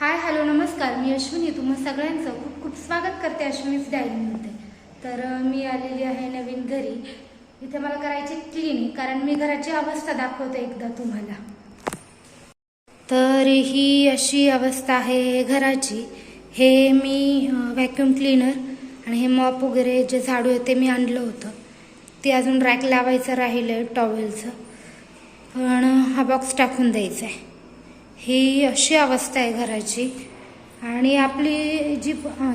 Hi hello नमस्कार. मी अश्विनी. तुम्हा सगळ्यांचं खूप खूप स्वागत करते अश्विनीच डायरीमध्ये. तर मी आलेली आहे नवीन घरी. इथे मला करायची क्लिनिंग कारण मी घराची अवस्था दाखवते एकदा तुम्हाला. तर ही अशी अवस्था आहे घराची. हे मी व्हॅक्युम क्लीनर आणि हे मॉप वगैरे जे झाडू आहे ते मी आणलं होतं. ते अजून रॅक लावायचं राहिलं आहे टॉवेलचं पण हा बॉक्स टाकून द्यायचा आहे ही अशी अवस्था आहे घराची. आणि आपली जी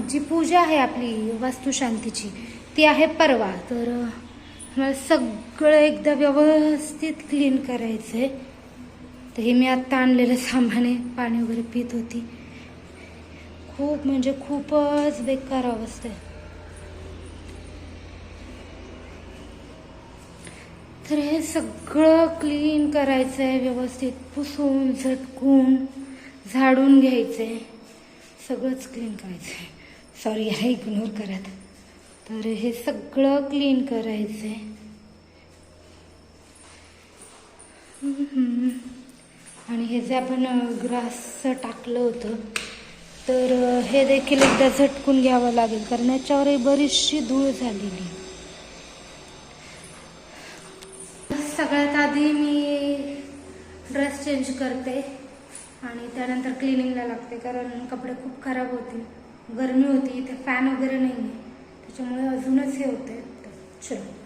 जी पूजा आहे आपली वास्तुशांतीची ती आहे परवा. तर मला सगळं एकदा व्यवस्थित क्लीन करायचं आहे तर हे मी आत्ता आणलेलं सामान आहे पाणी वगैरे पित होती. खूप म्हणजे खूपच बेकार अवस्था आहे. तर हे सगळं क्लीन करायचं आहे व्यवस्थित पुसून झटकून झाडून घ्यायचं आहे सगळंच क्लीन करायचं आहे सॉरी याला इग्नोर करत. तर हे सगळं क्लीन करायचं आहे आणि हे जे आपण ग्रास टाकलं होतं तर हे देखील एकदा झटकून घ्यावं लागेल कारण याच्यावरही बरीचशी धूळ झालेली आधी मी ड्रेस चेंज करते आणि त्यानंतर क्लिनिंगला लागते कारण कपडे खूप खराब होतील. गरमी होती इथे फॅन वगैरे नाही आहे त्याच्यामुळे अजूनच हे होते चलो.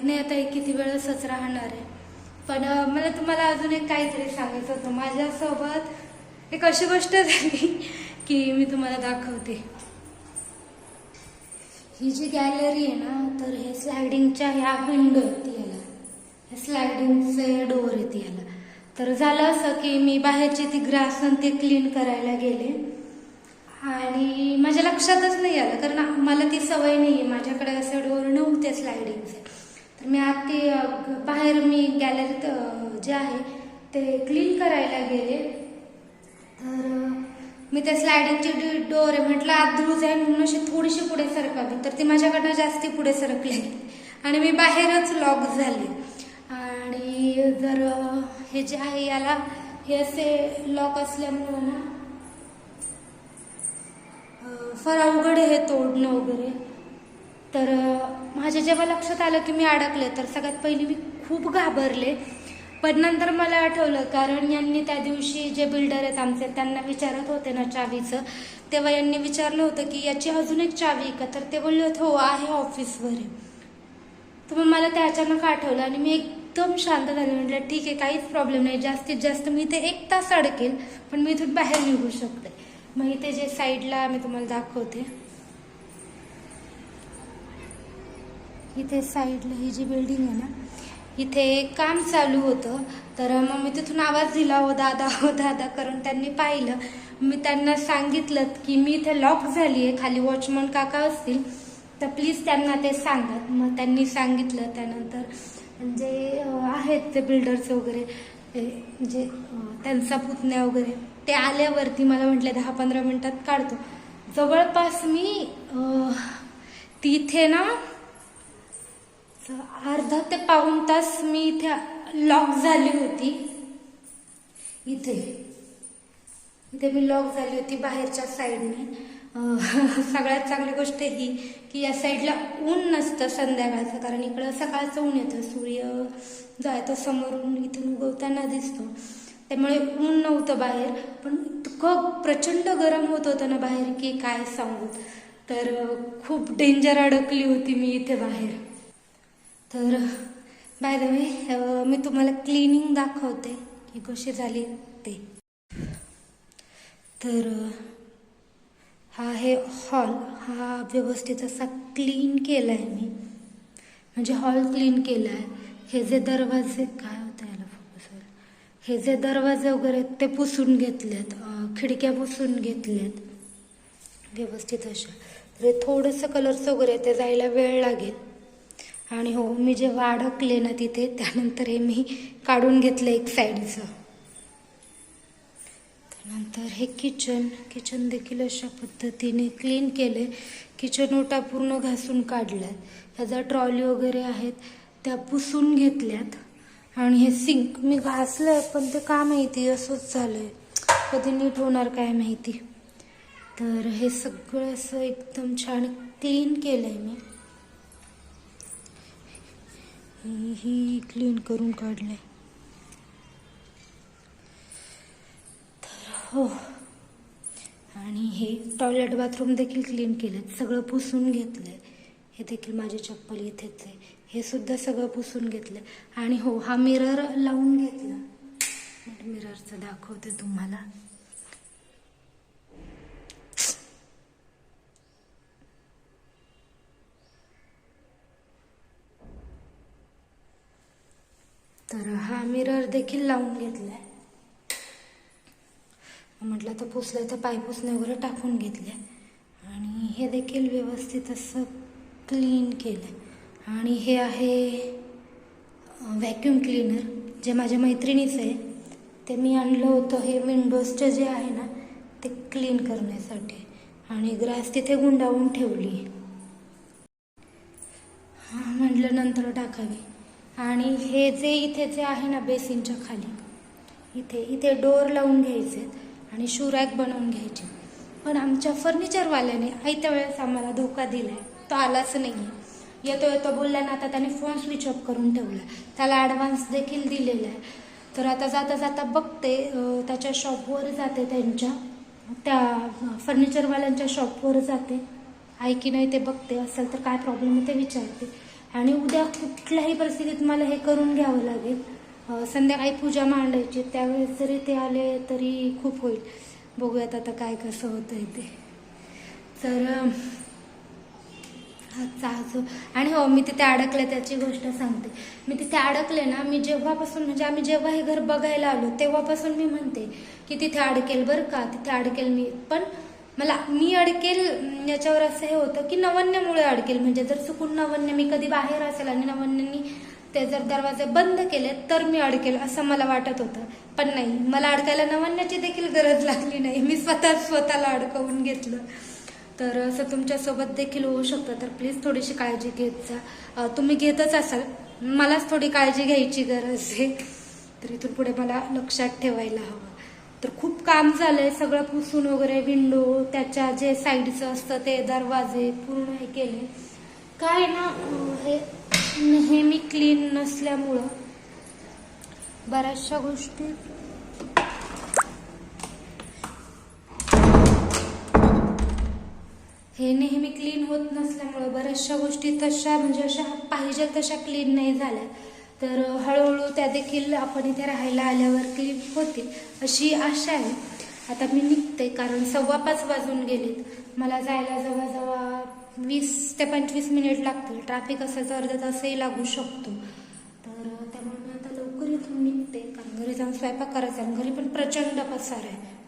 माहीत नाही आता हे किती वेळच राहणार आहे. पण मला तुम्हाला अजून एक काहीतरी सांगायचं होतं. माझ्यासोबत एक अशी गोष्ट झाली की मी तुम्हाला दाखवते. ही जी गॅलरी आहे ना तर हे स्लायडिंगच्या ह्या विंडो आहेत याला. हे स्लायडिंगचे डोअर येते याला. तर झालं असं की मी बाहेरची ती ग्रास आणि ते क्लीन करायला गेले. आणि माझ्या लक्षातच नाही आलं कारण मला ती सवय नाही आहे माझ्याकडे असे डोअर नव्हते स्लायडिंगचे तर मी आत ते बाहेर मी गॅलरीत जे आहे ते क्लीन करायला गेले. तर मी त्या स्लायडिंगची डोअर आहे म्हटलं आत धूळ जाईल म्हणून अशी थोडीशी पुढे सरकावी तर ती माझ्याकडनं जास्ती पुढे सरकली. आणि मी बाहेरच लॉक झाले. आणि जर हे जे आहे याला हे असे लॉक असल्यामुळं ना फार अवघड आहे हे तोडणं वगैरे. तर माझ्या जेव्हा लक्षात आलं की मी अडकले तर सगळ्यात पहिली मी खूप घाबरले. पण नंतर मला आठवलं कारण यांनी त्या दिवशी जे बिल्डर आहेत आमचे त्यांना विचारत होते ना चावीचं. तेव्हा यांनी विचारलं होतं की याची अजून एक चावी आहे का? तर ते बोलले होते हो आहे ऑफिसवर आहे तर मग मला ते अचानक आठवलं आणि मी एकदम शांत झाले. म्हटलं ठीक आहे काहीच प्रॉब्लेम नाही. जास्तीत जास्त मी ते एक तास अडकेल पण मी इथून बाहेर निघू शकते. मग इथे जे साईडला मी तुम्हाला दाखवते. इथे साईडला ही जी बिल्डिंग आहे ना इथे काम चालू होतं. तर मग मी तिथून आवाज दिला हो दादा हो दादा करून त्यांनी पाहिलं. मी त्यांना सांगितलं की मी इथे लॉक झाली आहे खाली वॉचमन काका असतील तर प्लीज त्यांना ते सांगत मग त्यांनी सांगितलं त्यानंतर म्हणजे, जे आहेत ते बिल्डर्स वगैरे जे म्हणजे, त्यांचा पुतण्या वगैरे. ते आल्यावरती मला म्हटले दहा पंधरा मिनिटात काढतो. जवळपास मी तिथे ना अर्धा ते पाऊण तास मी इथे लॉक झाली होती. इथे. इथे मी लॉक झाली होती बाहेरच्या साईडने सगळ्यात चांगली गोष्ट ही की या साईडला ऊन नसतं संध्याकाळचं कारण इकडं सकाळचं ऊन येतं. सूर्य जो आहे तो समोरून इथून उगवताना दिसतो. त्यामुळे ऊन नव्हतं बाहेर पण इतकं प्रचंड गरम होत होतं ना बाहेर की काय सांगू. तर खूप डेंजर अडकली होती मी इथे बाहेर. तर बाय द वे मी तुम्हाला क्लिनिंग दाखवते. की कशी झाली ते. तर हा आहे हॉल हा व्यवस्थित असा क्लीन केला आहे मी. म्हणजे हॉल क्लीन केला आहे हे जे दरवाजे काय होतं याला फोकसवर हे जे दरवाजे वगैरे आहेत ते पुसून घेतलेत. खिडक्या पुसून घेतल्यात व्यवस्थित अशा. तर हे थोडंसं कलरचं वगैरे ते जायला वेळ लागेल. आणि हो मी जे अडकले ना तिथे त्यानंतर हे मी काढून घेतलं एक साईडचं. त्यानंतर हे किचन किचन देखील अशा पद्धतीने क्लीन केले. किचन ओटा पूर्ण घासून काढल्यात. ह्याचा ट्रॉली वगैरे आहेत त्या पुसून घेतल्यात. आणि हे सिंक मी घासलंय पण ते का माहिती असंच झालंय. कधी नीट होणार काय माहिती? तर हे सगळं असं एकदम छान क्लीन केलंय मी. ही- ही क्लीन करून काढले तर हो. आणि हे टॉयलेट बाथरूम देखील क्लीन केलं सगळं पुसून घेतलंय. हे देखील माझी चप्पल इथेच आहे. हे सुद्धा सगळं पुसून घेतलंय. आणि हो हा मिरर लावून घेतला. मिररचं दाखवते तुम्हाला तर हा मिरर देखील लावून घेतलाय. म्हटलं तर पुसलं तर पाय पुसणे वगैरे टाकून घेतले. आणि हे देखील व्यवस्थित असं क्लीन केलं आणि हे आहे व्हॅक्यूम क्लीनर जे माझ्या मैत्रिणीचं आहे. ते मी आणलं होतं. हे विंडोजचं जे आहे ना ते क्लीन करण्यासाठी. आणि ग्रास तिथे गुंडाळून ठेवली हां म्हटलं नंतर टाकावी. आणि हे जे इथे जे आहे ना बेसिनच्या खाली इथे इथे डोर लावून घ्यायचे आणि शूरॅक बनवून घ्यायचे. पण आमच्या फर्निचरवाल्याने आयत्या वेळेस आम्हाला धोका दिला आहे तो आलाच नाही येतो येतो बोलला ना आता त्याने फोन स्विच ऑफ करून ठेवला. त्याला ॲडव्हान्स देखील दिलेला आहे. तर आता जाता जाता बघते त्याच्या शॉपवर जाते त्यांच्या. त्या फर्निचरवाल्यांच्या शॉपवर जाते. आहे की नाही ते बघते. असेल तर काय प्रॉब्लेम आहे ते विचारते. आणि उद्या कुठल्याही परिस्थितीत मला हे करून घ्यावं लागेल. संध्याकाळी पूजा मांडायची त्यावेळेस जरी ते आले तरी खूप होईल. बघूयात आता काय कसं होतं आहे ते. तर आजचा हा आणि हो मी तिथे अडकले त्याची गोष्ट सांगते. मी तिथे अडकले ना मी जेव्हापासून म्हणजे आम्ही जेव्हा हे घर बघायला आलो तेव्हापासून मी म्हणते की तिथे अडकेल बरं का तिथे अडकेल मी. पण मला मी अडकेल याच्यावर असं हे होतं की नवन्यामुळे अडकेल. म्हणजे जर चुकून नवन्य मी कधी बाहेर असेल आणि नवन्यांनी ते जर दरवाजे बंद केले तर मी अडकेल असं मला वाटत होतं. पण नाही मला अडकायला नवन्याची देखील गरज लागली नाही. मी स्वतः स्वतःला अडकवून घेतलं. तर असं तुमच्यासोबत देखील होऊ शकतं. तर प्लीज थोडीशी काळजी घेत जा. तुम्ही घेतच असाल. मलाच थोडी काळजी घ्यायची गरज आहे. तर इथून पुढे मला लक्षात ठेवायला हवं. तर खूप काम झालंय सगळं पुसून वगैरे विंडो त्याच्या जे साईडचं असतं ते दरवाजे पूर्ण हे केले. काय ना हे नेहमी क्लीन नसल्यामुळं बऱ्याचशा गोष्टी हे नेहमी क्लीन होत नसल्यामुळं बऱ्याचशा गोष्टी तशा म्हणजे अशा पाहिजे तशा क्लीन नाही झाल्या. तर हळूहळू त्या देखील आपण इथे राहायला आल्यावर क्लीन होतील अशी आशा आहे. आता मी निघते कारण सव्वा पाच वाजून गेलेत. मला जायला जवळजवळ वीस ते पंचवीस मिनिट लागतील. ट्रॅफिक असेल तर अर्धा तासही लागू शकतो. तर त्यामुळे मी आता लवकर इथून निघते. कारण घरी जाऊन स्वयंपाक करायचा आहे. घरी पण प्रचंड पसार आहे.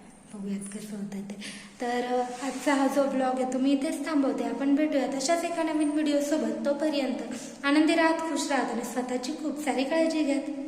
बघूयात कसं होतं ते. तर आजचा हा जो ब्लॉग आहे तो मी इथेच थांबवते आपण भेटूया तशाच एका नवीन व्हिडिओसोबत तोपर्यंत आनंदी राहत खुश राहत आणि स्वतःची खूप सारी काळजी घ्या.